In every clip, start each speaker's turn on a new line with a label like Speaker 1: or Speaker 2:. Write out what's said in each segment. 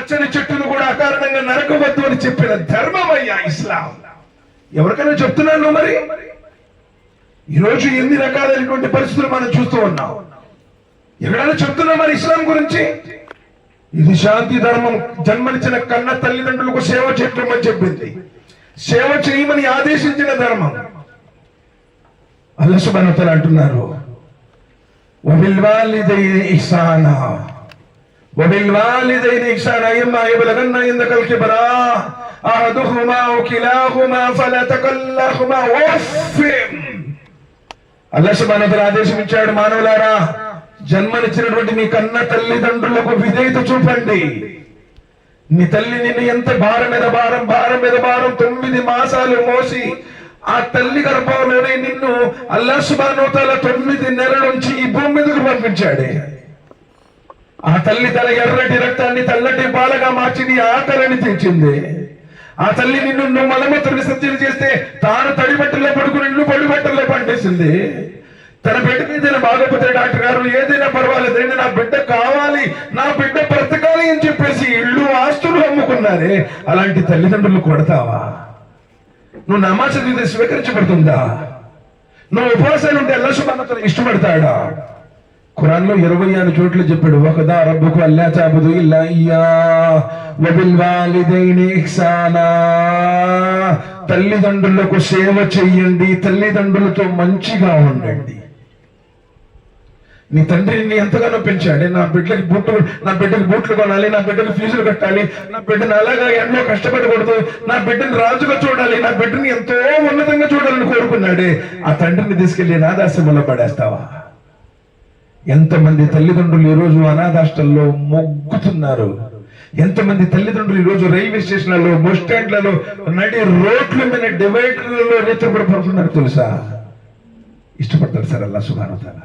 Speaker 1: పచ్చని చెట్టును కూడా అకారణంగా నరకవద్దు అని చెప్పిన ధర్మం అయ్యా ఇస్లాం. ఎవరికైనా చెప్తున్నాను మరి? ఈరోజు ఎన్ని రకాలైనటువంటి పరిస్థితులు మనం చూస్తూ ఉన్నాం. ఎక్కడైనా చెప్తున్నా మరి ఇస్లాం గురించి? ఇది శాంతి ధర్మం జన్మనిచ్చిన కన్న తల్లిదండ్రులకు సేవ చేయమని చెప్పింది. సేవ చేయమని ఆదేశించిన ధర్మం. అల్లసుబనతలు అంటున్నారు. ఇసానా وبالوالدين إحسانا إما يبلغن عندك الكبر أحدهما أو كلاهما فلا تقل لهما أف అల్లా సుబానతలు ఆదేశం ఇచ్చాడు మానవులారా జన్మనిచ్చినటువంటి మీ కన్న తల్లిదండ్రులకు విధేయత చూపండి నీ తల్లి నిన్ను ఎంత భారం మీద భారం భారం మీద భారం తొమ్మిది మాసాలు మోసి ఆ తల్లి గర్భంలోనే నిన్ను అల్లా సుబానోతాల తొమ్మిది నెలల నుంచి ఈ భూమి మీదకు పంపించాడే ఆ తల్లి తన ఎర్రటి రక్తాన్ని తెల్లటి పాలగా మార్చి నీ ఆకలిని తెచ్చింది ఆ తల్లి నిన్ను నువ్వు మలమూత్ర విసర్జన చేస్తే తాను తడి బట్టల్లో పడుకుని నిన్ను పొడి బట్టల్లో పండేసింది. తన బిడ్డ మీద బాగోపోతే డాక్టర్ గారు ఏదైనా పర్వాలేదు నా బిడ్డ కావాలి నా బిడ్డ బ్రతకాలి అని చెప్పేసి ఇళ్ళు ఆస్తులు అమ్ముకున్నారే. అలాంటి తల్లిదండ్రులు కొడతావా? నువ్వు నమాజ్ చదివితే స్వీకరించబడుతుందా? నువ్వు ఉపవాసాలు ఉంటే ఎల్లసు సుబానతలు ఇష్టపడతాడా? ఖురాన్లో ఇరవై ఆరు చోట్ల చెప్పాడు ఒకదా రబ్బుకు అల్లా చాబుదు ఇల్లా ఇయ్యా వబిల్ వాలిదైని ఇహ్సానా. తల్లిదండ్రులకు సేవ చెయ్యండి తల్లిదండ్రులతో మంచిగా ఉండండి. నీ తండ్రి నీ ఎంతగానో పెంచాడు నా బిడ్డకి బూట్లు నా బిడ్డకి బూట్లు కొనాలి నా బిడ్డకి ఫీజులు కట్టాలి నా బిడ్డను అలాగా ఎన్నో కష్టపడకూడదు నా బిడ్డని రాజుగా చూడాలి నా బిడ్డని ఎంతో ఉన్నతంగా చూడాలని కోరుకున్నాడే. ఆ తండ్రిని తీసుకెళ్ళి నాదాశ్రమంలో పడేస్తావా? ఎంతమంది తల్లిదండ్రులు ఈరోజు అనాథాష్టల్లో మొగ్గుతున్నారు? ఎంతమంది తల్లిదండ్రులు ఈ రోజు రైల్వే స్టేషన్లలో బస్ స్టాండ్లలో నడి రోడ్ల మీద డివైడర్లలో రేత్రపడి పడుతున్నారు తెలుసా? ఇష్టపడతారు సార్ అల్లా సుభానతాల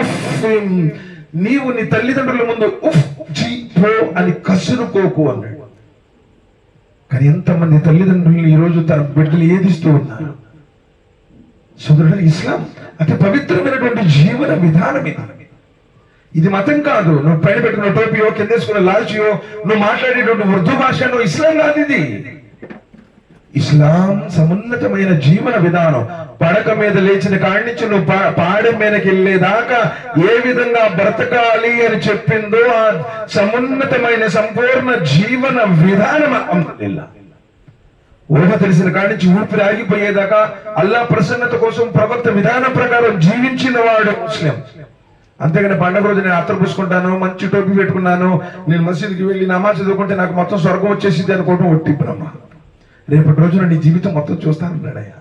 Speaker 1: ఉఫ్ నీవు నీ తల్లిదండ్రుల ముందు ఉఫ్ జీ పో అని కసురుకోకు అన్నాడు. కానీ ఎంతమంది తల్లిదండ్రులు ఈరోజు తన బిడ్డలు ఏదిస్తూ ఉన్నారు? సోదరుడు ఇస్లాం అతి పవిత్రమైనటువంటి జీవన విధానం ఇది. ఇది మతం కాదు. నువ్వు పైన పెట్టుకున్న టోపియో కింద వేసుకున్న లాల్చియో నువ్వు మాట్లాడేటువంటి ఉర్దూ భాష నువ్వు ఇస్లాం కాదు ఇది. ఇస్లాం సమున్నతమైన జీవన విధానం. పడక మీద లేచిన కాణించి నువ్వు పా- పాడెం మీదకి వెళ్ళేదాకా ఏ విధంగా బ్రతకాలి అని చెప్పిందో ఆ సమున్నతమైన సంపూర్ణ జీవన విధానం అల్హమ్దులిల్లాహ్. ఊహ తెలిసిన కాడి నుంచి ఊపిరి ఆగిపోయేదాకా అల్లా ప్రసన్నత కోసం ప్రవర్త విధానం ప్రకారం జీవించిన వాడు ముస్లిం. అంతేగాని పండగ రోజు నేను అత్తరు పూసుకుంటాను మంచి టోపీ పెట్టుకున్నాను నేను మసీదుకి వెళ్ళి నమాజ్ చదువుకుంటే నాకు మొత్తం స్వర్గం వచ్చేసింది అనుకోవటం ఒట్టి బ్రహ్మ రేపటి రోజున నీ జీవితం మొత్తం చూస్తానన్నాడు అయ్యా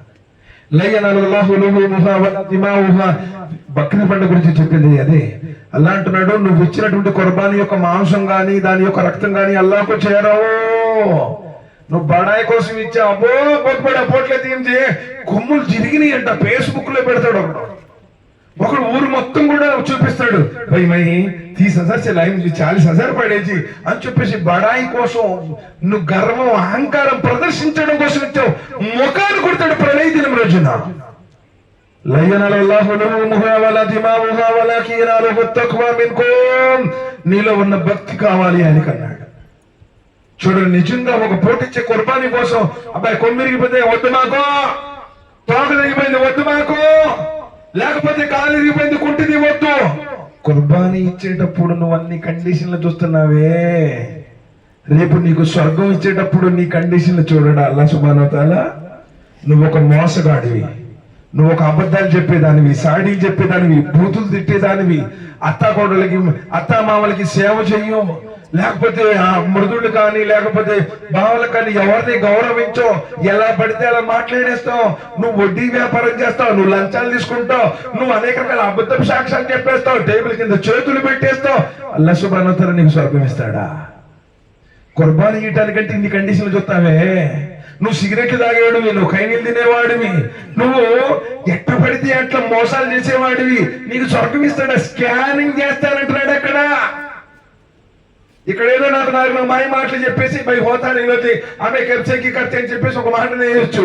Speaker 1: బక్రీ పండుగ గురించి చెప్పింది అదే. అల్లా అంటున్నాడు నువ్వు ఇచ్చినటువంటి కుర్బానీ యొక్క మాంసం గాని దాని యొక్క రక్తం గాని అల్లాకు చేరవు. నువ్వు బడాయి కోసం ఇచ్చా అబ్బో బొక్కడు అప్పట్లో తీయించి కొమ్ములు జిరిగినాయి అంట ఫేస్బుక్లో పెడతాడు ఒకడు. ఒకడు ఊరు మొత్తం కూడా చూపిస్తాడు. భయమై తీస్ హజార్ చే లైన్ చాలీస్ హజార్ పడేసి అని చెప్పేసి బడాయి కోసం నువ్వు గర్వం అహంకారం ప్రదర్శించడం కోసం ఇచ్చావు. ముఖాన్ని కొడతాడు ప్రళయ దినం రోజున. నీలో ఉన్న భక్తి కావాలి అని కన్నాడు చూడండి నిజంగా ఒక పోటిచ్చే కుర్బానీ కోసం అబ్బాయి కొమ్మిరిగిపోతే వద్దు మాకు. తోక తగ్గిపోయింది వద్దు మాకు. లేకపోతే కాలు ఇరిగిపోయింది కుంటిది వద్దు. కుర్బానీ ఇచ్చేటప్పుడు నువ్వు అన్ని కండిషన్లు చూస్తున్నావే. రేపు నీకు స్వర్గం ఇచ్చేటప్పుడు నీ కండిషన్లు చూడడా అల్లా సుబానోతాల నువ్వు ఒక మోసగాడివి. నువ్వు ఒక అబద్ధాలు చెప్పేదానివి సాడీలు చెప్పేదానివి బూతులు తిట్టేదానివి. అత్తాకోడలకి అత్తా మామలకి సేవ చెయ్యు. లేకపోతే ఆ మృదుడు కానీ లేకపోతే బావలు కానీ ఎవరిని గౌరవించో ఎలా పడితే అలా మాట్లాడేస్తావు? నువ్వు వడ్డీ వ్యాపారం చేస్తావు నువ్వు లంచాలు తీసుకుంటావు నువ్వు అనేక రకాల అబద్ధం సాక్ష్యాలు చెప్పేస్తావు టేబుల్ కింద చేతులు పెట్టేస్తావు. అల్లా శుభ్రనతర నీకు స్వర్గం ఇస్తాడా? కుర్బానీ ఇయటానికంటే ఇన్ని కండిషన్లు చూస్తావే. నువ్వు సిగరెట్లు తాగేవాడివి నువ్వు కైనీళ్ళు తినేవాడివి నువ్వు ఎట్ట పడితే అట్లా మోసాలు చేసేవాడివి. నీకు స్వర్గం ఇస్తాడా? స్కానింగ్ చేస్తానంటున్నాడు అక్కడ. ఇక్కడ ఏదో నాకు నాకు మాయ మాటలు చెప్పేసి మై హోతాను ఈరోజు ఆమె కెప్సేకి కర్తే అని చెప్పేసి ఒక మాట నేయొచ్చు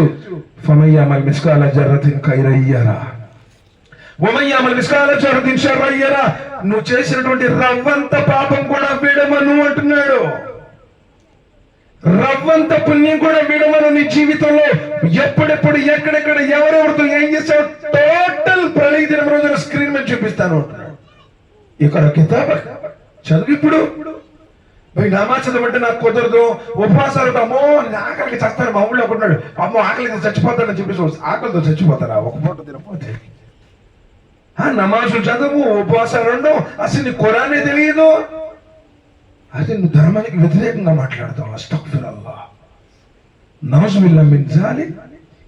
Speaker 1: ఫమయ్య మై మిస్కాల జర్రతిన్ ఖైరయ్యారా మిస్కాల విస్కాల షర్రయ్యారా నువ్వు చేసినటువంటి రవ్వంత పాపం కూడా విడమను అంటున్నాడు. రవ్వంత పుణ్యం కూడా విడమను నీ జీవితంలో. ఎప్పుడెప్పుడు ఎక్కడెక్కడ ఎవరెవరితో ఏం చేశావు? టోటల్ ప్రళయ దినం రోజున స్క్రీన్ మీద చూపిస్తాను. ఇక్కడ కితాబ్ చదువు ఇప్పుడు. నువ్వు నామా అంటే నాకు కుదరదు. ఉపవాసాలు అమ్మో నేను ఆకలికి చస్తాను. మా ఊళ్ళో ఒకడున్నాడు అమ్మో ఆకలికి చచ్చిపోతాడని చెప్పేసి ఆకలితో చచ్చిపోతారా? ఒక పూట తినపోతే ఆ నమాజులు చదువు ఉపవాసాలు ఉండవు అసలు నీ కురానే తెలియదు. అది నువ్వు ధర్మానికి వ్యతిరేకంగా మాట్లాడతావు. అస్తఫిరల్లా నమజు మించాలి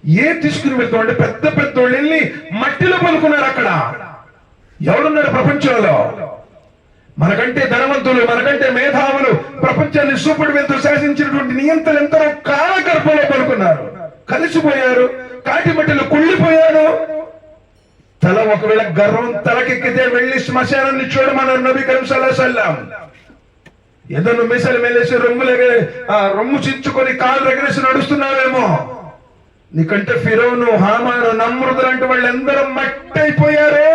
Speaker 1: ఏ తీసుకుని వెళ్తావు అంటే పెద్ద పెద్ద వాళ్ళు వెళ్ళి మట్టిలో పలుకున్నారు అక్కడ. ఎవరున్నారు ప్రపంచంలో? మనకంటే ధనవంతులు మనకంటే మేధావులు ప్రపంచాన్ని సూపర్ వెళ్తూ శాసించినటువంటి నియంత్రణ ఎంతో కాలగర్భంలో పడుకున్నారు. కలిసిపోయారు కాటి మట్టిలో కుళ్ళిపోయారు. తల ఒకవేళ గర్వం తలకెక్కితే వెళ్ళి శ్మశానాన్ని చూడమన్నారు నబీ కరీం సల్లల్లాహు అలైహి వసల్లం. ఏదో మిసలు మెలేసి రొమ్ములు ఆ రొమ్ము చించుకొని కాలు రగరేసి నడుస్తున్నావేమో. నీకంటే ఫిరోను హామాను నమ్రుదు లాంటి వాళ్ళందరూ మట్టి అయిపోయారు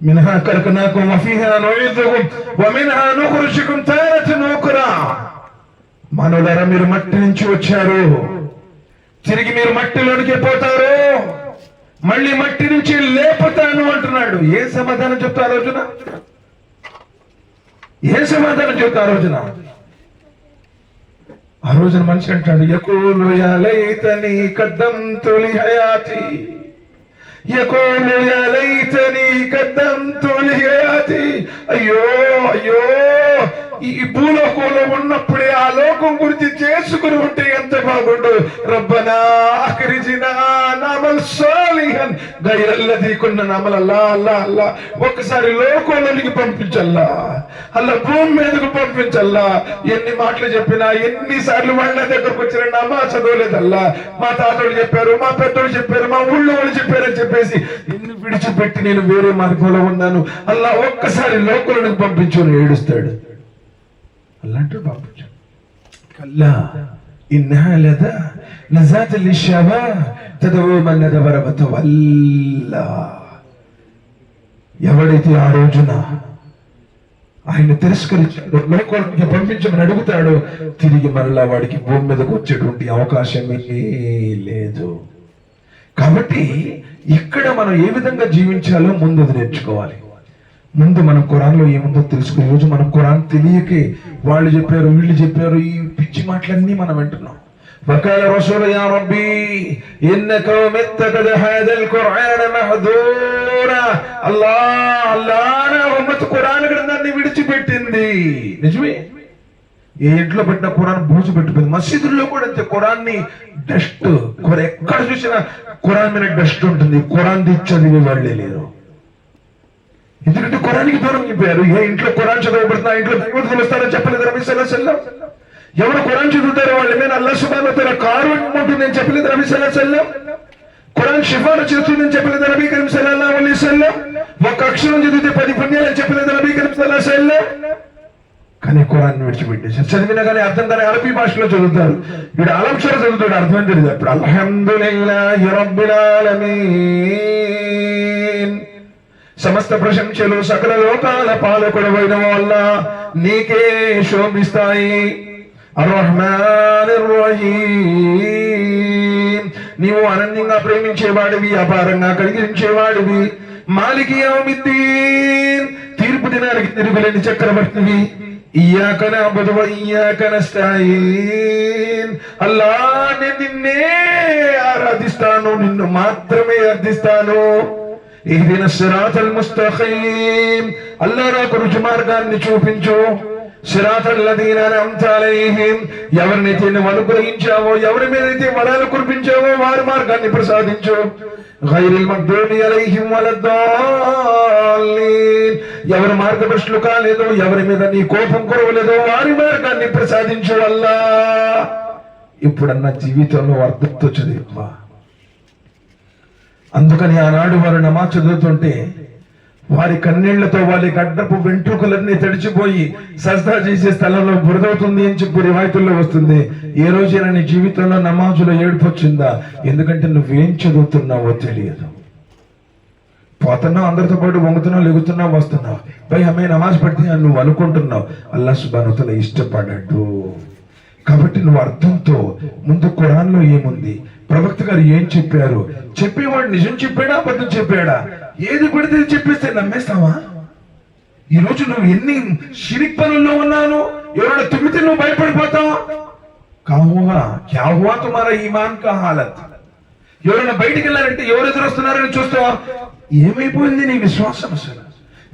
Speaker 1: మినహా కలకనాకం వఫీహా నుయిదుకుం వమిన్హా నుఖరుజుకుం తారతన్ ఉఖరా మనోడరా మీరు మట్టి నుంచి వచ్చారు. తిరిగి మీరు మట్టిలోనికి పోతారు. మళ్ళీ మట్టి నుంచి లేపుతాను అంటున్నాడు. ఏ సమాధానం చెప్తా ఆ రోజున? ఏ సమాధానం చెప్తా ఆ రోజున? ఆ రోజున మనిషి అంటాడు యకూలు యా లైతని కద్దం తొలి హయాతి యకూలు యా లైతని కద్దం తొలి హయాతి అయ్యో అయ్యో ఈ భూలోకంలో ఉన్నప్పుడే ఆ లోకం గురించి చేసుకుని ఉంటే ఎంత బాగుండు. రబ్బనా అఖరిజినా నామల్ సాలిహన్ గైరల్లది దీకున్న నామల్ అల్లా అల్లా అల్లా ఒక్కసారి లోకంలోనికి పంపించల్లా. అల్లా భూమి మీదకు పంపించల్లా. ఎన్ని మాటలు చెప్పినా ఎన్ని సార్లు వాళ్ళ దగ్గరకు వచ్చిన నమా చదవలేదల్లా. మా తాతలు చెప్పారు మా పెద్దలు చెప్పారు మా ఊళ్ళో వాళ్ళు చెప్పారని చెప్పేసి ఇన్ని విడిచిపెట్టి నేను వేరే మార్గంలో ఉన్నాను. అల్లా ఒక్కసారి లోకంలోనికి పంపించు ఏడుస్తాడు. అలాంటి పంపించాడు కల్లా إنها لذا لذات للشباب تدعو من ندبر وتولى ఎవడైతే ఆ రోజున ఆయన తిరస్కరించాడు లోకానికి పంపించమని అడుగుతాడో తిరిగి మరలా వాడికి భూమి మీదకి వచ్చేటువంటి అవకాశమే లేదు కాబట్టి ఇక్కడ మనం ఏ విధంగా జీవించాలో ముందు అది నేర్చుకోవాలి ముందు మనం ఖురాన్లో ఏముందో తెలుసుకుని రోజు మనం ఖురాన్ తెలియకే వాళ్ళు చెప్పారు వీళ్ళు చెప్పారు ఈ పిచ్చి మాటలన్నీ మనం వింటున్నాం وقال رسول يا ربي إن قوم اتخذ هذا القرآن مهدورا الله الله నా ఉమ్మత్ ఖురాన్ గ్రంథాన్ని విడిచిపెట్టింది నిజమే ఏ ఇంట్లో పెట్టిన ఖురాన్ బూజు పెట్టిపోయింది మసీదుల్లో కూడా అంతే ఖురాన్ని డస్ట్ ఎక్కడ చూసినా ఖురాన్ మీద డస్ట్ ఉంటుంది ఖురాన్ తీసి చదివే వాళ్ళే లేరు ఎందుకంటే కురానికి దూరం అయిపోయారు. ఏ ఇంట్లో కురాన్ చదవబడుతున్నా ఇంట్లో దైవతులు వస్తారని చెప్పలేదు రవి సల్లాసల్లం ఎవరు కురాన్ చదువుతారో వాళ్ళ మీద అల్లా సుబాన్ కారు ఉంటుందని చెప్పలేదు రవి సల్లాసల్లం కురాన్ షిఫాను చేస్తుందని చెప్పలేదు నబీ కరీం సల్లల్లాహు అలైహి వసల్లం. ఒక అక్షరం చదివితే పది పుణ్యాలని చెప్పలేదు నబీ కరీం సల్లల్లాహు అలైహి వసల్లం. కానీ కురాన్ విడిచిపెట్టేసి చదివినా కానీ అర్థం కానీ అరబీ భాషలో చదువుతారు. వీడు అలంక్షర చదువుతాడు అర్థం తెలియదు అప్పుడు. అల్హమ్దులిల్లాహి రబ్బిల్ ఆలమీన్. సమస్త ప్రశంసలు సకల లోకాల పాలకుడవైన వల్ల నీకే శోభిస్తాయి. నీవు అనన్యంగా ప్రేమించేవాడివి అపారంగా కలిగించేవాడివి. మాలికి తీర్పు దినానికి తిరుగులేని చక్రవర్తివి. ఇయ్యాక నఅబుదు వ ఇయ్యాక అల్లా నేను నిన్నే ఆరాధిస్తాను నిన్ను మాత్రమే అర్థిస్తాను. ఇహ్దిన సిరాతల్ ముస్తఖీం. అల్లా నాకు రుచి మార్గాన్ని చూపించు. సిరాతల్ లదీన అన్అమ్త అలైహిం ఎవరినైతే నువ్వు అనుగ్రహించావో ఎవరి మీదైతే వరాలు కురిపించావో వారి మార్గాన్ని ప్రసాదించు. గైరిల్ మగ్దూబి అలైహిం వలద్దాలీన్ ఎవరి మార్గభ్రష్టులు కాలేదో ఎవరి మీద నీ కోపం కురవలేదో వారి మార్గాన్ని ప్రసాదించు అల్లా ఇప్పుడన్న జీవితంలో అర్థంతో చదివా అందుకని ఆనాడు వారు నమాజ్ చదువుతుంటే వారి కన్నీళ్ళతో వారి గడ్డపు వెంట్రుకలన్నీ తడిచిపోయి సజ్దా చేసే స్థలంలో బురదవుతుంది అని చెప్పి రివాయతుల్లో వస్తుంది. ఏ రోజైనా నీ జీవితంలో నమాజులో ఏడుపు వచ్చిందా? ఎందుకంటే నువ్వేం చదువుతున్నావో తెలియదు. పోతున్నావు అందరితో పాటు వంగుతున్నావు లెగుతున్నావు వస్తున్నావు. పై అమ్మాయి నమాజ్ పడితే అని నువ్వు అనుకుంటున్నావు. అల్లా సుబానుతల ఇష్టపడ్డాడు కాబట్టి నువ్వు అర్థంతో ముందు కురాన్లో ఏముంది? ప్రవక్త గారు ఏం చెప్పారు? చెప్పేవాడు నిజం చెప్పాడా? అబద్ధం చెప్పాడా? ఏది పడితే చెప్పేస్తే నమ్మేస్తావా? ఈ రోజు నువ్వు ఎన్ని షిరిక్ పనుల్లో ఉన్నాను? ఎవరైనా తుమ్మితే నువ్వు భయపడిపోతావా? కాహువా క్యాహువా తుమారా ఈమాన్ కా హాలత్. ఎవరైనా బయటికి వెళ్ళారంటే ఎవరు ఎదురు వస్తున్నారని చూస్తావా? ఏమైపోయింది నీ విశ్వాసం అసలు?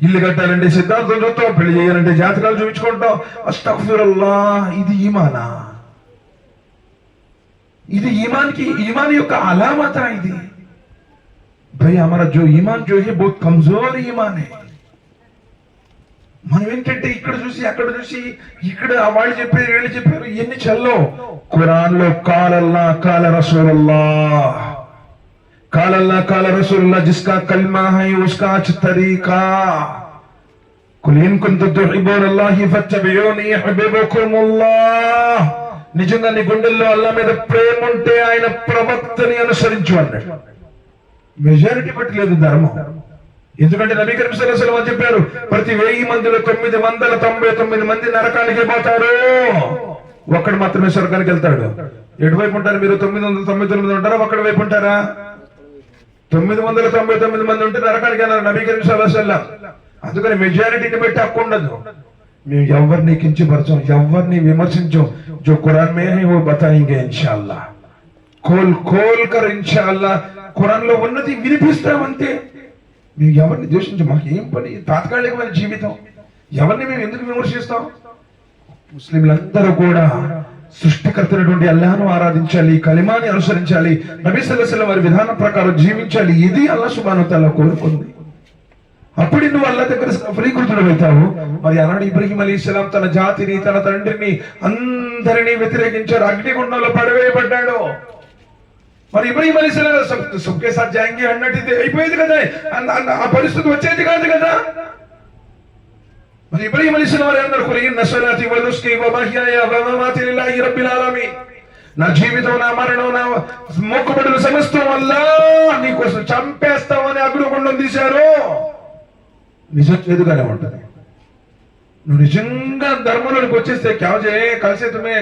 Speaker 1: ఇల్లు కట్టాలంటే సిద్ధార్థం చూస్తావు? పెళ్ళి చేయాలంటే జాతకాలు చూపించుకుంటావు? అస్తఫిరల్లా ఇది ఈమానా? ఇది ईमान की ईमान యొక్క అలామత ఇది भाई हमारा जो ईमान जो है बहुत कमजोर ईमान है మనం ఏంటంటే ఇక్కడ చూసి అక్కడ చూసి ఇక్కడ వాళ్ళు చెప్పారు వీళ్ళు చెప్పారు ఇవన్నీ చల్లో ఖురాన్ లో కాలల్లా కాల రసూలల్లా కాలల్లా కాల రసూలల్లా జిస్కా కల్మా హై ఉస్కా అచ్ తరీకా కుల్ ఇన్ కుంతుం తుహిబ్బూనల్లాహి ఫత్తబియూని యుహిబ్బుకుముల్లాహ్ నిజంగా నీ గుండెల్లో అల్లా మీద ప్రేమ ఉంటే ఆయన ప్రవక్తని అనుసరించు అన్నాడు. మెజారిటీ బట్టి లేదు ధర్మం. ఎందుకంటే నబీ కరీం చెప్పారు ప్రతి వెయ్యి మందిలో తొమ్మిది వందల తొంభై తొమ్మిది మంది నరకానికి పోతారు. ఒక్కడు మాత్రమే స్వర్గానికి వెళ్తాడు. ఎటువైపు ఉంటారు మీరు? తొమ్మిది వందల తొంభై తొమ్మిది ఉంటారా? ఒక్కడి వైపు ఉంటారా? తొమ్మిది వందల తొంభై తొమ్మిది మంది ఉంటే నరకానికి వెళ్ళారు నబీ కరీం అందుకని మెజారిటీని బట్టి హక్కు ఉండదు. మేము ఎవరిని కించపరచం ఎవరిని విమర్శించం जो कुरान में है वो बताएंगे इंशाल्लाह కోల్ కోల్ కర్ ఇన్షాల్లా ఖురాన్ లో ఉన్నది వినిపిస్తామంతే మేము ఎవరిని ద్వేషించం మాకు ఏం పని తాత్కాలికమైన జీవితం ఎవరిని మేము ఎందుకు విమర్శిస్తాం ముస్లింలందరూ కూడా సృష్టికర్తైనటువంటి అల్లాహను ఆరాధించాలి కలిమాని అనుసరించాలి నబీ సల్లల్లాహు వారి విధానం ప్రకారం జీవించాలి ఇది అల్లా సుబానుతాల కోరుకుంది అప్పుడు నువ్వు అల్లా దగ్గర మరి ఆనాడు ఇబ్రహీం అలీ ఇస్లాం తన జాతిని తన తండ్రిని అందరినీ వ్యతిరేకించారు. అగ్నిగుండంలో పడవేయబడ్డాడు. మరి ఇబ్రహీం అలీ ఇస్లాం సుఖే సార్ జాంగి అన్నట్టు అయిపోయేది కదా. ఆ పరిస్థితి వచ్చేది కాదు కదా. మరి ఇబ్రహీం అలీ ఇస్లాం వారు అన్నారు కులి ఇన్న సలాతి వ నుస్కి లిల్లాహి రబ్బిల్ ఆలమీన్. నా జీవితం నా మరణం నా మొక్కుబడులు సమస్తం వల్ల నీకోసం చంపేస్తామని అగ్నిగుండం తీశారు. నిజం చేదుగానే ఉంటుంది. నువ్వు నిజంగా ధర్మంలోకి వచ్చేస్తే క్యావ్ చే కలిసే తుమే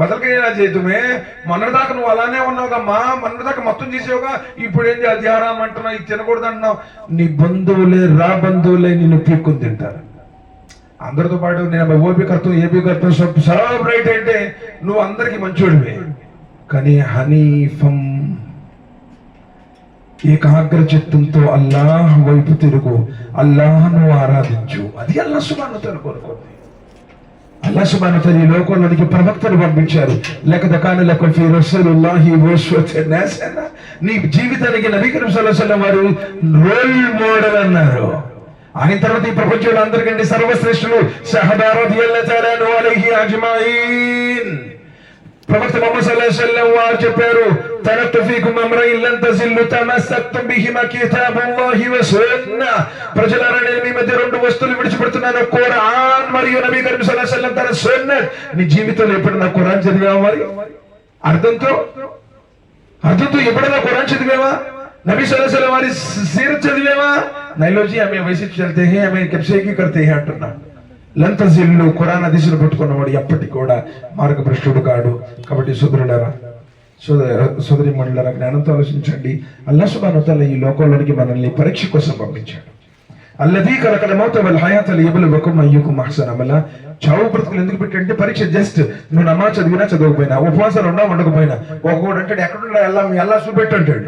Speaker 1: మొదలకైనా చేతుమే మొన్నటిదాకా నువ్వు అలానే ఉన్నావుగమ్మా మొన్నటిదాకా మొత్తం చేసావుగా ఇప్పుడు ఏంటి అది అంటున్నావు ఇది తినకూడదు అంటున్నావు నీ బంధువులే రా బంధువులే నిన్ను పీక్కుని తింటారు. అందరితో పాటు నేను ఓపీ కర్తం ఏపీ కర్తం సబ్ సబ్ రైట్ అంటే నువ్వు అందరికి మంచోడివే. కానీ హనీఫం ఏకాగ్ర చిత్తంతో అల్లాహ్ వైపు తిరుగు. అల్లాహ్ను ఆరాధించు. అది అల్లా సుబానుతను కోరుకుంది. అల్లా సుబానుత ఈ లోకంలోనికి ప్రవక్తను పంపించారు. లేక దకాని ఫీ రసూలుల్లాహి వస్వతున్ నీ జీవితానికి నవీకరణ కరీం వారు రోల్ మోడల్ అన్నారు. ఆయన తర్వాత ఈ ప్రపంచంలో అందరికంటే సర్వశ్రేష్ఠులు సహదా రదియల్లాహు తఆలా అజ్మాయిన్. ప్రవక్త మొహమ్మద్ సల్లల్లాహు అలైహి వసల్లం వారు చెప్పారు తరక్తు ఫీకుం అమ్రయిన్ లన్ తజిల్లు తమస్సక్తుం బిహిమా కితాబుల్లాహి వ సున్నా ప్రజలారా నేను మీ మధ్య రెండు వస్తువులు విడిచిపెడుతున్నాను ఖురాన్ మరియు నబీ కరీం సల్లల్లాహు అలైహి వసల్లం తన సున్నత్ నీ జీవితంలో ఎప్పుడైనా ఖురాన్ చదివావా మరి అర్థంతో అర్థంతో ఎప్పుడైనా ఖురాన్ చదివావా नबी सल्लल्लाहु अलैहि वसल्लम वाली सीरत చదివేవా నైలోజీ हमें वैसे चलते हैं हमें कब से की करते हैं అంటున్నా లంతజీలు ఖురాన్ హదీసులు పెట్టుకున్నవాడు ఎప్పటికి కూడా మార్గభ్రష్టుడు కాడు. కాబట్టి సుదరుడరా సోదర సోదరి మండలారా జ్ఞానంతో ఆలోచించండి. అల్లా సుబాను ఈ లోకంలోనికి మనల్ని పరీక్ష కోసం పంపించాడు. అల్లది కలకల మౌత వల్ హయాత లియబులువకుం అయ్యుకుం అహ్సన అమల. చావు బ్రతుకులు ఎందుకు పెట్టంటే పరీక్ష జస్ట్ నువ్వు నమా చదివినా చదవకపోయినా ఉపవాసాలు ఉన్నా ఉండకపోయినా ఒక్కొక్కడు అంటాడు ఎక్కడున్నా ఎలా మీ అల్లా చూపెట్టు అంటాడు.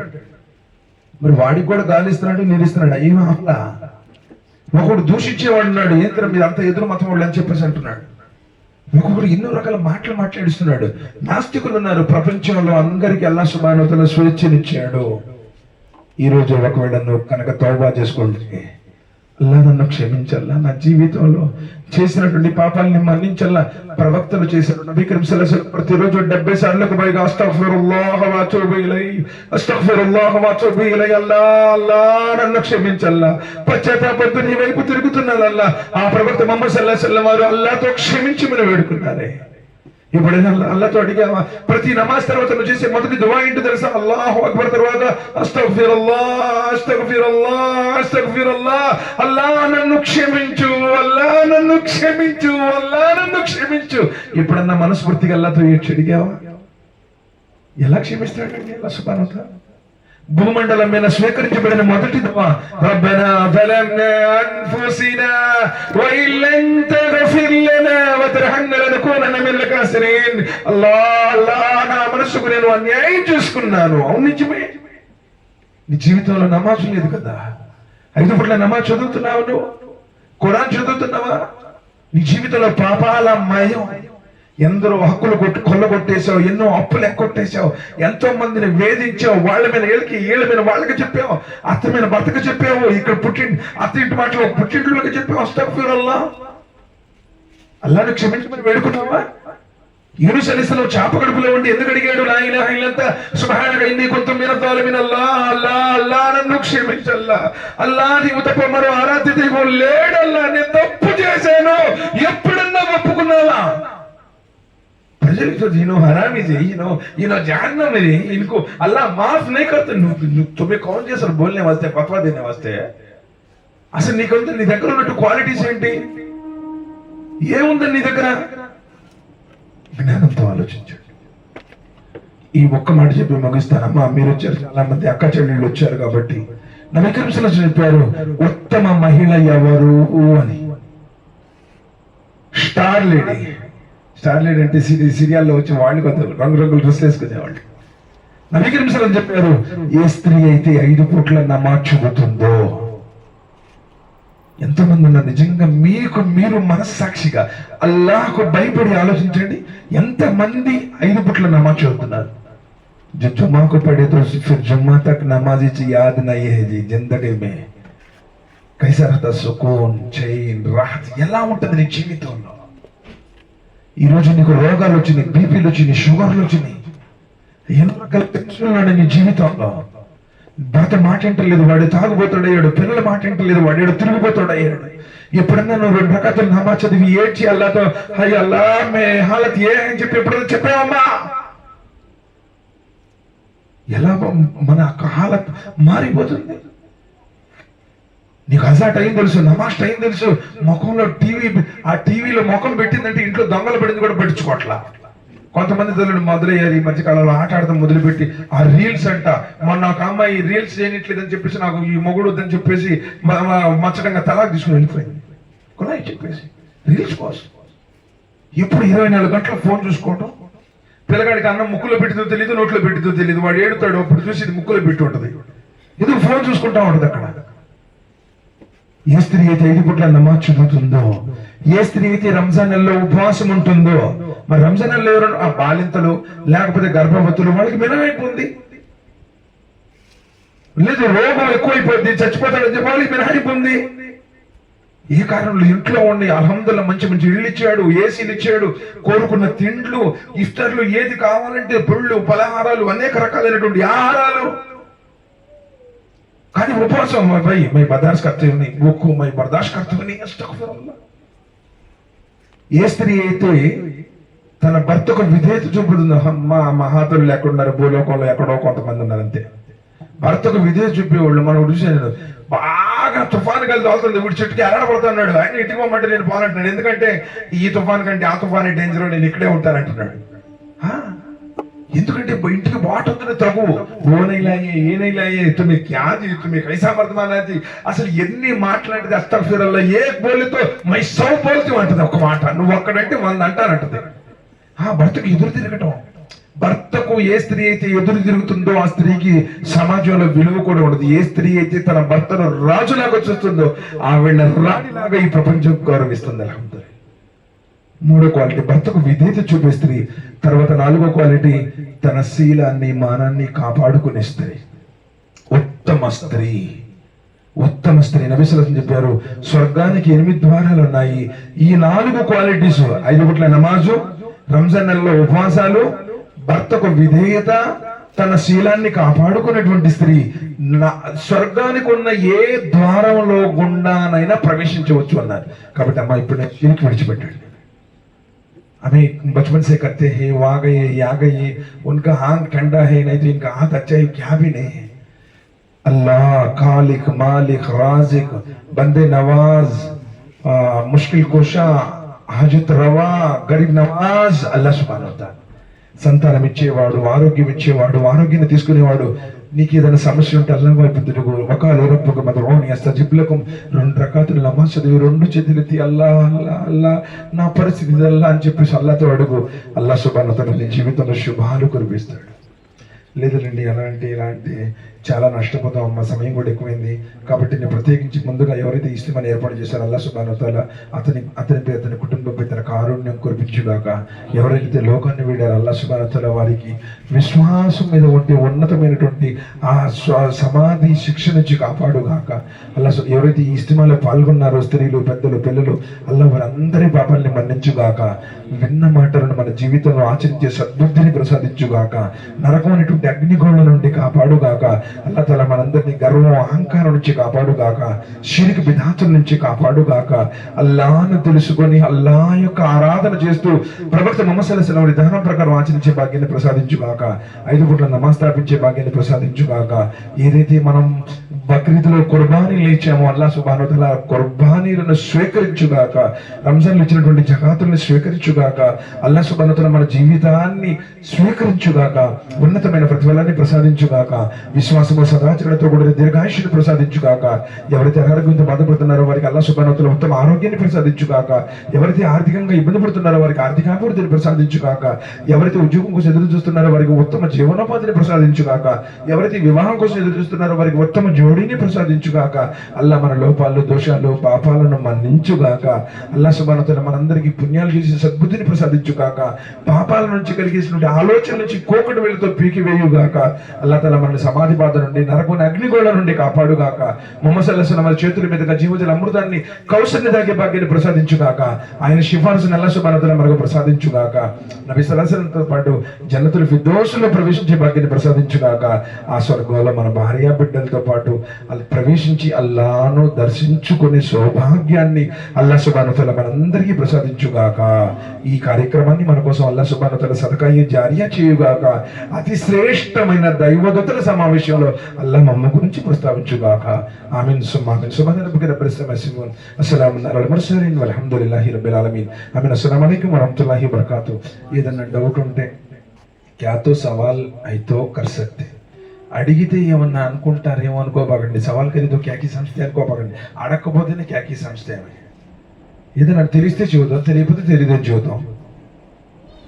Speaker 1: మరి వాడికి కూడా గాలిస్తున్నాడు ఇస్తున్నాడు ఏమో ఇస్తున్నాడు ఒకడు దూషించేవాడు ఉన్నాడు. ఏంద్ర మీరు అంత ఎదురు మతం వాళ్ళు అని చెప్పేసి అంటున్నాడు. ఒక్కొక్కడు ఎన్నో రకాల మాటలు మాట్లాడిస్తున్నాడు. నాస్తికులు ఉన్నారు. ప్రపంచంలో అందరికి అల్లా సుబానతల స్వేచ్ఛనిచ్చాడు. ఈ రోజు ఒకవేళ నువ్వు కనుక తోబా చేసుకుంటే అల్లా నన్ను క్షమించల్లా. నా జీవితంలో చేసినటువంటి పాపాలని మన్నించల్లా. ప్రవక్తలు చేశారు నబీ కరీం సల్లల్లాహు ప్రతిరోజు డెబ్బై సార్లకు పైగా అస్తగ్ఫిరుల్లాహ వ అతూబు అస్తగ్ఫిరుల్లాహ వ అతూబు ఇలై. అల్లా అల్లా నన్ను క్షమించల్లా. పశ్చాత్తాపంతో నీ వైపు తిరుగుతున్నాను అల్లా ఆ ప్రవక్త ముహమ్మద్ సల్లల్లాహు అలైహి వారు అల్లాతో క్షమించమని వేడుకున్నారే. ఎప్పుడైనా అల్లాతో అడిగావా ప్రతి నమాజ్ తర్వాత నువ్వు చేసే మొదటి దువా ఏంటి తెలుసా? అల్లాహ్ అక్బర్ తర్వాత అస్తగ్ఫిరుల్లా అస్తగ్ఫిరుల్లా అస్తగ్ఫిరుల్లా. అల్లా నన్ను క్షమించు అల్లా నన్ను క్షమించు అల్లా నన్ను క్షమించు. ఎప్పుడన్నా మనస్ఫూర్తిగా అల్లాతో ఏడ్చి అడిగావా? ఎలా క్షమిస్తాడండి అల్లా సుబ్హానహు భూమండలం మీద స్వీకరించబడిన మొదటి మనసుకు నేను అన్యాయం చేసుకున్నాను. అవును నిజమే. నీ జీవితంలో నమాజ్ లేదు కదా. ఐదు పట్ల నమాజ్ చదువుతున్నావు నువ్వు? ఖురాన్ చదువుతున్నావా? నీ జీవితంలో పాపాల మయం. ఎందరో హక్కులు కొట్టు కొల్లగొట్టేశావు ఎన్నో అప్పులు ఎక్కొట్టేశావు ఎంతో మందిని వేధించావు వాళ్ళ మీద వీళ్ళకి వీళ్ళ మీద వాళ్ళకి చెప్పావు అత్త మీద భర్తకు చెప్పావు ఇక్కడ పుట్టి అత్తింటి మాటలు పుట్టింట్లోకి చెప్పావు అస్తఫీరల్లా అల్లాను క్షమించమని వేడుకున్నావా? ఇరు అలిస్లో చాప కడుపులో ఉండి ఎందుకు అడిగాడు? నా ఆయనంతా ఇల్లంతా సుభానగా ఇంది కొంత మీద తోలమిన అల్లా అల్లా అల్లా నన్ను క్షమించల్లా. అల్లా నీవు తప్ప మరో ఆరాధ్య లేడల్లా. నేను తప్పు చేశాను. ఎప్పుడన్నా ఒప్పుకున్నావా? प्रजल तो जिनो हरामी से यू नो यू नो जानना मेरे इनको अल्लाह माफ नहीं करते नु, नु, तुम्हें कौन చేస్తారు सर बोलने वास्ते फतवा देने वास्ते అసలు నీకుంది నీ దగ్గర ఉన్నట్టు క్వాలిటీస్ ఏంటి ఏముంది నీ దగ్గర జ్ఞానంతో ఆలోచించండి ఈ ఒక్క మాట చెప్పి ముగిస్తానమ్మా మీరు వచ్చారు చాలా మంది అక్క చెల్లెళ్ళు వచ్చారు కాబట్టి నవీకరించలో చెప్పారు ఉత్తమ మహిళ ఎవరు అని స్టార్ లేడీ స్టార్ లేడీ అంటే సిరి సీరియాల్లో వచ్చి వాళ్ళు కొంత రంగు రంగులు డ్రెస్ వేసుకునేవాళ్ళు నవీకరించాలని చెప్పారు ఏ స్త్రీ అయితే ఐదు పూట్ల నమాజ్ చదువుతుందో ఎంతమంది ఉన్నారు నిజంగా మీకు మీరు మనస్సాక్షిగా అల్లాహకు భయపడి ఆలోచించండి ఎంతమంది ఐదు పుట్ల నమాజ్ చదువుతున్నారు जो जुम्मा को पढ़े तो फिर जुम्मा तक नमाजी ची याद नहीं है जी जिंदगी में कैसा रहता సుకూన్ చైన్ రాహత్ ఎలా ఉంటుంది నీ జీవితంలో ఈ రోజు నీకు రోగాలు వచ్చినాయి బీపీలు వచ్చినాయి షుగర్లు వచ్చినాయి. ఎన్నో రకాల టెన్షన్లు నీ జీవితంలో? భర్త మాట లేదు వాడు తాగుబోతాడయ్యాడు పిల్లల మాట లేదు వాడు తిరిగిపోతాడయ్యాడు ఎప్పుడన్నా నువ్వు రెండు రకాల నమా చదివి ఏడ్చి అల్లాతో హై అల్లా మే హాలత్ ఏ అని చెప్పి ఎప్పుడన్నా చెప్పావమ్మా? ఎలా మన హాలత్ మారిపోతుంది. నీకు అజా టైం తెలుసు? నమాజ్ టైం తెలుసు? ముఖంలో టీవీ ఆ టీవీలో ముఖం పెట్టిందంటే ఇంట్లో దొంగలు పడింది కూడా పట్టించుకోవట్లా. కొంతమంది తల్లుడు మొదలయ్యారు ఈ మధ్యకాలంలో ఆట ఆడటం మొదలుపెట్టి ఆ రీల్స్ అంట మొన్న ఒక అమ్మాయి రీల్స్ చేయనట్లేదని చెప్పేసి నాకు ఈ మొగుడు వద్దని చెప్పేసి మ- మచ్చటంగా తలాక్ తీసుకుని వెళ్ళిపోయింది. కొనాయి చెప్పేసి. రీల్స్ కోసం. ఎప్పుడు ఇరవై నాలుగు గంటల ఫోన్ చూసుకోవటం. పిల్లగాడికి అన్నం ముక్కులో పెట్టిదో తెలియదు నోట్లో పెట్టిదో తెలియదు వాడు ఏడుతాడు అప్పుడు చూసి ఇది ముక్కులో పెట్టి ఉంటుంది. ఇది ఫోన్ చూసుకుంటా ఉంటుంది అక్కడ? ఏ స్త్రీ అయితే ఐదు పుట్ల నమాజ్ చదువుతుందో ఏ స్త్రీ అయితే రంజాన్ నెలలో ఉపవాసం ఉంటుందో మరి రంజాన్ నెలలో ఎవరు ఆ బాలింతలు లేకపోతే గర్భవతులు వాళ్ళకి మినహాయింపు లేదు రోగం ఎక్కువైపోద్ది చచ్చిపోతాడని చెప్పి వాళ్ళకి మినహాయింపు ఉంది. ఏ కారణంలో ఇంట్లో ఉండి అల్హమ్దుల్లా మంచి మంచి ఇల్లు ఇచ్చాడు ఏసీలు ఇచ్చాడు కోరుకున్న తిండ్లు ఇఫ్తార్లు ఏది కావాలంటే పుళ్ళు పలహారాలు అనేక రకాలైనటువంటి ఆహారాలు. కానీ ఉపవాసం मैं भाई मैं बर्दाश्त करते हो नहीं वो को मैं बर्दाश्त करते हो नहीं अस्तगफिरुल्लाह ఏ స్త్రీ అయితే తన భర్తకు విధేయత చూపుతుందో మా మహాతులు లేకున్నారు భూలోకంలో ఎక్కడో కొంతమంది ఉన్నారు అంతే భర్తకు విధేయత చూపేవాళ్ళు మనం చూసాను బాగా తుఫాన్ కలిసి అవుతుంది వీడు చెట్టుకి ఎరడబడుతున్నాడు ఆయన ఇంటికి పోమంటే నేను పోనంటున్నాడు ఎందుకంటే ఈ తుఫాన్ కంటే ఆ తుఫాన్ డేంజర్ నేను ఇక్కడే ఉంటానంటున్నాడు ఆ? ఎందుకంటే ఇంటికి బాగుంటుంది తగు ఓనైలాయే ఏనైలాయే తుమ్మి క్యాది తుమ్మి కైసా అసలు ఎన్ని మాట్లాడితే అస్తఫిరల్లా ఏ బోలితో మై సౌ బోలితో అంటది ఒక మాట. నువ్వు ఒక్కడంటే వంద అంటానంటది ఆ భర్తకు ఎదురు తిరగటం. భర్తకు ఏ స్త్రీ అయితే ఎదురు తిరుగుతుందో ఆ స్త్రీకి సమాజంలో విలువ కూడా ఉండదు. ఏ స్త్రీ అయితే తన భర్తను రాజులాగా చూస్తుందో ఆవిడ రాణిలాగా ఈ ప్రపంచం గౌరవిస్తుంది. అల్హమ్దులిల్లాహ్ మూడో క్వాలిటీ భర్తకు విధేయత చూపే స్త్రీ తర్వాత నాలుగో క్వాలిటీ తన శీలాన్ని మానాన్ని కాపాడుకునే స్త్రీ. ఉత్తమ స్త్రీ. ఉత్తమ స్త్రీ నబిసలం చెప్పారు స్వర్గానికి ఎనిమిది ద్వారాలు ఉన్నాయి. ఈ నాలుగు క్వాలిటీస్ ఐదు పట్ల నమాజు రంజాన్ నెలలో ఉపవాసాలు భర్తకు విధేయత తన శీలాన్ని కాపాడుకునేటువంటి స్త్రీ. నా- స్వర్గానికి ఉన్న ఏ ద్వారంలో గుండానైనా ప్రవేశించవచ్చు అన్నారు. కాబట్టి అమ్మ ఇప్పుడు దీనికి విడిచిపెట్టాడు విడిచిపెట్టండి हमें बचपन से करते हैं वहां गए यहाँ गए उनका हाथ ठंडा है नहीं तो इनका हाथ अच्छा है क्या भी नहीं है अल्लाह खालिक मालिक राजिक बंदे नवाज आ, मुश्किल कोशा హజత్ రవా గరీబ్ నవాజ్ అల్లా సుబాన్ అవుతాడు సంతానం ఇచ్చేవాడు ఆరోగ్యం ఇచ్చేవాడు ఆరోగ్యాన్ని తీసుకునేవాడు నీకు ఏదైనా సమస్య ఉంటే అల్లం వైపు తిరుగు. ఒక రొప్పకు మన రోని అస్త జిబ్లకు. రెండు రకాతులు నమాజ్ చదివి రెండు చేతులెత్తి అల్లా అల్లా అల్లా నా పరిస్థితి అల్లా అని చెప్పేసి అల్లాతో అడుగు. అల్లా శుభాన అవుతాడు నీ జీవితంలో శుభాలు కురిపిస్తాడు. లేదండి ఎలా అంటే ఇలా అంటే చాలా నష్టపోతాం అమ్మ సమయం కూడా ఎక్కువైంది. కాబట్టి నేను ప్రత్యేకించి ముందుగా ఎవరైతే ఇష్టమని ఏర్పాటు చేశారో అల్లా సుబానుతాల అతని అతనిపై అతని కుటుంబంపై తన కారుణ్యం కురిపించుగాక ఎవరైతే లోకాన్ని వీడారో అల్లా సుబానుతాల వారికి విశ్వాసం మీద ఉండే ఉన్నతమైనటువంటి ఆ సమాధి శిక్ష నుంచి కాపాడుగాక అల్లా ఎవరైతే ఈ ఇస్తిమాలో పాల్గొన్నారో స్త్రీలు పెద్దలు పిల్లలు అల్లా వారందరి పాపాలని మన్నించుగాక విన్న మాటలను మన జీవితంలో ఆచరించే సద్బుద్ధిని ప్రసాదించుగాక నరకం అనేటువంటి అగ్నిగోళ నుండి కాపాడుగాక అల్లా తల మనందరినీ గర్వం అహంకారం నుంచి కాపాడుగాక షిరికి విధాతుల నుంచి కాపాడుగాక అల్లాను తెలుసుకొని అల్లా యొక్క ఆరాధన చేస్తూ ప్రవక్త మమసలసిన విధానం ప్రకారం ఆచరించే భాగ్యాన్ని ప్రసాదించుగాక ఐదు పూట్ల నమాజ్ స్థాపించే భాగ్యాన్ని ప్రసాదించుగాక ఏదైతే మనం బక్రీద్లో కుర్బానీ ఇచ్చాము అల్లా సుబానుతల కుర్బానీలను స్వీకరించుగాక రంజాన్లు ఇచ్చినటువంటి జగాతులను స్వీకరించుగాక అల్లా సుబానుతల మన జీవితాన్ని స్వీకరించుగాక ఉన్నతమైన ప్రతిఫలాన్ని ప్రసాదించుగాక విశ్వాసము సదాచరణతో కూడిన దీర్ఘాయుషుని ప్రసాదించుగాక ఎవరైతే అనారోగ్యంతో బాధపడుతున్నారో వారికి అల్లా సుబానుతల ఉత్తమ ఆరోగ్యాన్ని ప్రసాదించుగాక ఎవరైతే ఆర్థికంగా ఇబ్బంది పడుతున్నారో వారికి ఆర్థికాభివృద్ధిని ప్రసాదించుగాక ఎవరైతే ఉద్యోగం కోసం ఎదురు చూస్తున్నారో వారికి ఉత్తమ జీవనోపాధిని ప్రసాదించుగాక ఎవరైతే వివాహం కోసం ఎదురు చూస్తున్నారో వారికి ఉత్తమ జీవన జోడీని ప్రసాదించుగాక. అల్లా మన లోపాలు దోషాలు పాపాలను మన్నించుగాక. అల్లా సుబానతల మనందరికీ పుణ్యాలు చేసి సద్బుద్ధిని ప్రసాదించుగాక. పాపాల నుంచి కలిగేసిన ఆలోచన నుంచి కోకటి వేలుతో పీకి వేయుగాక. అల్లా తల మన సమాధి బాధ నుండి నరకుని అగ్నిగోళ నుండి కాపాడుగాక. ముమ్మసల్లసిన మన చేతుల మీదుగా జీవజల అమృతాన్ని కౌశల్య దాగే భాగ్యాన్ని ప్రసాదించుగాక. ఆయన సిఫార్సును అల్లా సుబానతల మనకు ప్రసాదించుగాక. నబి సలసలంతో పాటు జన్నతుల ఫిదోసులో ప్రవేశించే భాగ్యాన్ని ప్రసాదించుగాక. ఆ స్వర్గంలో మన భార్య బిడ్డలతో పాటు ప్రవేశించి అల్లాను దర్శించుకునే సౌభాగ్యాన్ని అల్లా సుబానుతల మనందరికీ ప్రసాదించుగాక. ఈ కార్యక్రమాన్ని మన కోసం అల్లా సుబానుతల సదకాయ జారీ చేయుగాక. అతి శ్రేష్టమైన దైవగతుల సమావేశంలో అల్లా మమ్మ గురించి ప్రస్తావించుగాక. ఆమెన్. సుమామిన్ సుబానుల ఏదన్నా డౌట్ ఉంటే క్యాతో సవాల్ అయితో కర్సక్తే అడిగితే ఏమన్నా అనుకుంటారేమో అనుకోబాకండి సవాల్ కరీదో క్యాకి సంస్థ అనుకోబాకండి అడగకపోతేనే క్యాకి సంస్థ ఏమి ఏదన్నా తెలిస్తే చూద్దాం తెలియకపోతే తెలియదని చూద్దాం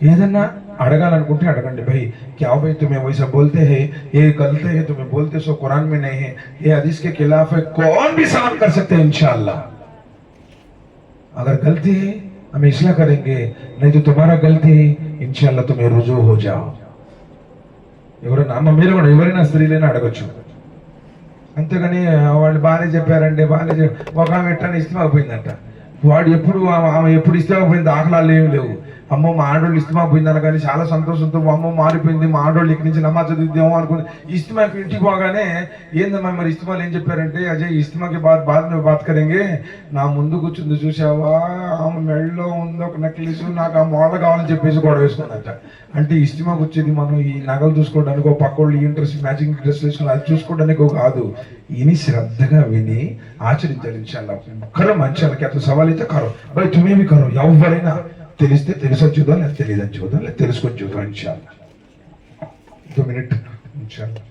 Speaker 1: ఏదన్నా అడగాలనుకుంటే అడగండి भाई क्या भाई तुम्हें वैसा बोलते हैं ये गलत है तुम्हें बोलते सो कुरान में नहीं है ये हदीस के खिलाफ है कौन भी सवाल कर सकते हैं इंशाल्लाह अगर गलती है हम इसलिए करेंगे नहीं तो तुम्हारा गलती है इंशाल्लाह तुम्हें रुजू हो जाओ ఎవరైనా అమ్మ మీరు కూడా ఎవరైనా స్త్రీలైనా అడగచ్చు. అంతేగాని వాళ్ళు బాగానే చెప్పారండి బాగానే ఒక ఆమె ఎట్టని ఇష్టమైపోయిందంట వాడు ఎప్పుడు ఆమె ఎప్పుడు ఎప్పుడు ఇష్టమైపోయింది? దాఖలాలు ఏమి లేవు. అమ్మో మా ఆడోళ్ళు ఇష్టమైపోయింది కానీ చాలా సంతోషంతో అమ్మో మారిపోయింది మా ఆడోళ్ళు ఇక్కడి నుంచి నమ్మా చదివిద్దాము అనుకుని ఇష్టమాకి ఇంటికి పోగానే ఏందమ్మా మరి ఇష్టమాలు ఏం చెప్పారంటే అజయ్ ఇష్టమాకి బాత్ బాధ మేము బాత్ కరెంగే నా ముందు కూర్చుంది చూసావా? ఆమె మెడలో ఉంది ఒక నెక్లెస్ నాకు ఆ మోడల్ కావాలని చెప్పేసి గొడవ వేసుకుందంట. అంటే ఇష్టమాకి వచ్చేది మనం ఈ నగలు చూసుకోవడానికి ఒక పక్క వాళ్ళు ఇంట్రెస్ట్ మ్యాచింగ్ డ్రెస్ వేసుకుని అది చూసుకోవడానికి కాదు. ఇని శ్రద్ధగా విని ఆచరించాలి ఇన్షాల్లా. ఒక్కరు మంచి అత సవాల్ ఎవరైతే కరో బై తుమేమి కరో ఎవరైనా తెలిస్తే తెలుసని చూద్దాం లేదా తెలియదని చూద్దాం లేదా తెలుసుకొని చూద్దాం ఇన్షాల్లా. దో మినిట్ ఇన్షాల్లా